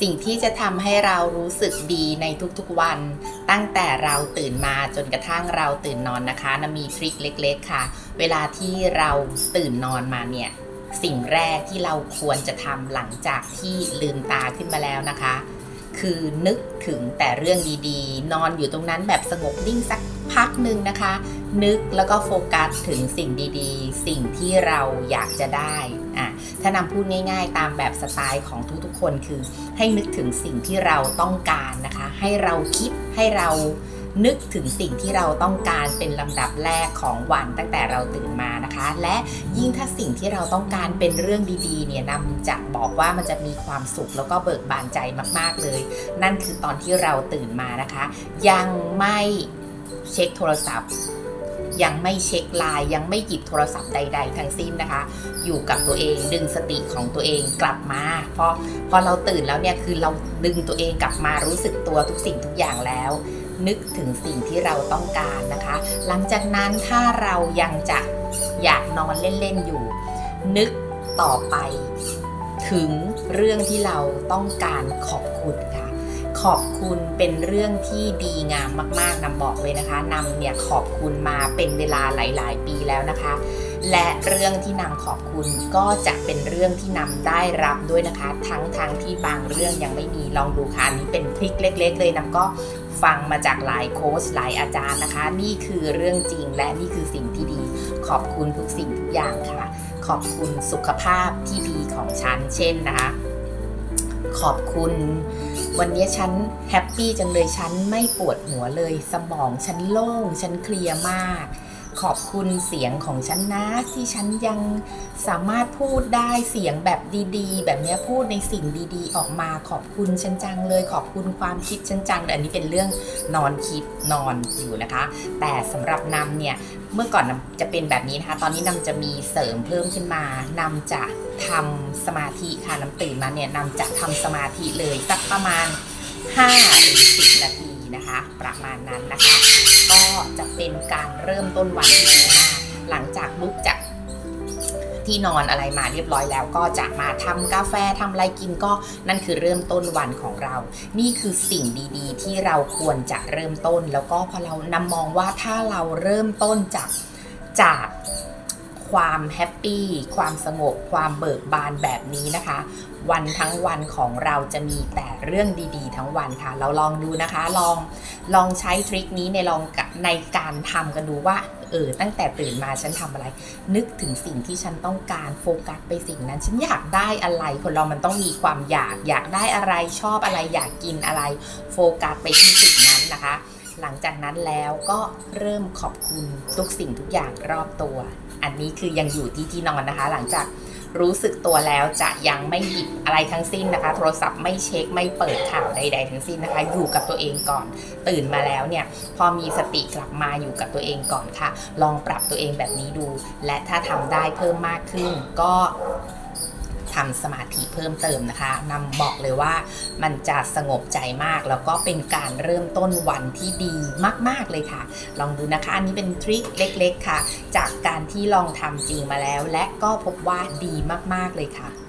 สิ่งที่จะทำให้เรารู้สึกดีในทุกๆวัน ตั้งแต่เราตื่นมาจนกระทั่งเราตื่นนอนนะคะนะมีทริคเล็ก ๆ ค่ะ เวลาที่เราตื่นนอนมาเนี่ย สิ่งแรกที่เราควรจะทำหลังจากที่ลืมตาขึ้นมาแล้วนะคะ คือนึกถึงแต่เรื่องดีๆ นอนอยู่ตรงนั้นแบบสงบนิ่งสักพักหนึ่งนะคะ นึกแล้วก็โฟกัสถึงสิ่งดีๆ สิ่งที่เราอยากจะได้ ถ้านำพูดง่าย ๆ ตามแบบสไตล์ของทุกๆ คนคือ ให้นึกถึงสิ่งที่เราต้องการนะคะ ให้เราคิดให้เรานึกถึงสิ่งที่เราต้องการเป็นลำดับแรกของวันตั้งแต่เราตื่นมานะคะ และยิ่งถ้าสิ่งที่เราต้องการเป็นเรื่องดีๆเนี่ยนำจะบอกว่ามันจะมีความสุขแล้วก็เบิกบานใจมากๆเลย นั่นคือตอนที่เราตื่นมานะคะ ยังไม่เช็คโทรศัพท์ ยังไม่เช็คไลน์ยังไม่หยิบโทรศัพท์ใด ๆ ทั้งสิ้นนะคะ อยู่กับตัวเองดึงสติของตัวเองกลับมาเพราะพอเราตื่นแล้วเนี่ยคือเราดึงตัวเองกลับมารู้สึกตัวทุกสิ่งทุกอย่างแล้ว นึกถึงสิ่งที่เราต้องการนะคะ หลังจากนั้นถ้าเรายังจะอยากนอนเล่นๆอยู่ นึกต่อไปถึงเรื่องที่เราต้องการขอบคุณค่ะ ขอบคุณเป็นเรื่องที่ดีงามมากๆนำบอกเลยนะคะนำเนี่ยขอบคุณมาเป็นเวลาหลาย ๆ ปีแล้วนะคะ และเรื่องที่นำขอบคุณก็จะเป็นเรื่องที่นำได้รับด้วยนะคะ ทั้งทางที่บางเรื่องยังไม่มีลองดูค่ะอันนี้เป็นทริคเล็ก ๆ เลยนำก็ฟังมาจากหลายโค้ชหลายอาจารย์นะคะ นี่คือเรื่องจริงและนี่คือสิ่งที่ดี ขอบคุณทุกสิ่งทุกอย่างค่ะ ขอบคุณสุขภาพที่ดีของฉันเช่นนะคะ ขอบคุณ วันนี้ฉันแฮปปี้จังเลยฉันไม่ปวดหัวเลย สมองฉันโล่งฉันเคลียร์มาก ขอบคุณเสียงของฉันนะที่ฉันยังสามารถพูดได้เสียงแบบดีๆ แบบเนี้ยพูดในสิ่งดีๆ ออกมาขอบคุณฉันจังเลย ขอบคุณความคิดฉันจังอันนี้เป็นเรื่องนอนคิดนอนอยู่นะคะ แต่สำหรับนำเนี่ยเมื่อก่อนนำจะเป็นแบบนี้นะคะ ตอนนี้นำจะมีเสริมเพิ่มขึ้นมานำจะทำสมาธิค่ะน้ำตื่นมาเนี่ยนำจะทำสมาธิเลยสักประมาณ5หรือ10 นาทีนะคะ ประมาณนั้นนะคะ เป็นการเริ่มต้นวันที่ดีมากหลังจากลุกจากที่นอนอะไรมาเรียบร้อยแล้วก็จะมาทำกาแฟทำอะไรกินก็นั่นคือเริ่มต้นวันของเรา นี่คือสิ่งดีๆ ที่เราควรจะเริ่มต้น แล้วก็พอเรานำมองว่าถ้าเราเริ่มต้นจากจาก ความแฮปปี้ ความสงบ ความเบิกบานแบบนี้นะคะ วันทั้งวันของเราจะมีแต่เรื่องดีๆ ทั้งวันค่ะ เราลองดูนะคะ ลองลองใช้ทริคนี้ในลองในการทำกันดูว่าเออตั้งแต่ตื่นมาฉันทำอะไร นึกถึงสิ่งที่ฉันต้องการโฟกัสไปสิ่งนั้น ฉันอยากได้อะไร คนเรามันต้องมีความอยาก อยากได้อะไรชอบอะไรอยากกินอะไร โฟกัสไปที่สิ่งนั้นนะคะ หลังจากนั้นแล้วก็เริ่มขอบคุณทุกสิ่งทุกอย่างรอบตัว อันนี้คือยังอยู่ที่ที่นอนนะคะ หลังจากรู้สึกตัวแล้วจะยังไม่หยิบอะไรทั้งสิ้นนะคะ โทรศัพท์ไม่เช็คไม่เปิดข่าวใด ๆ ทั้งสิ้นนะคะ อยู่กับตัวเองก่อน ตื่นมาแล้วเนี่ย พอมีสติกลับมาอยู่กับตัวเองก่อนค่ะ ลองปรับตัวเองแบบนี้ดู และถ้าทำได้เพิ่มมากขึ้นก็ ทำสมาธิเพิ่มเติมนะคะนำบอกเลยว่ามันจะสงบใจมาก แล้วก็เป็นการเริ่มต้นวันที่ดีมาก ๆเลยค่ะ ลองดูนะคะ อันนี้เป็นทริคเล็ก ๆ ค่ะ จากการที่ลองทำจริงมาแล้ว และก็พบว่าดีมาก ๆ เลยค่ะ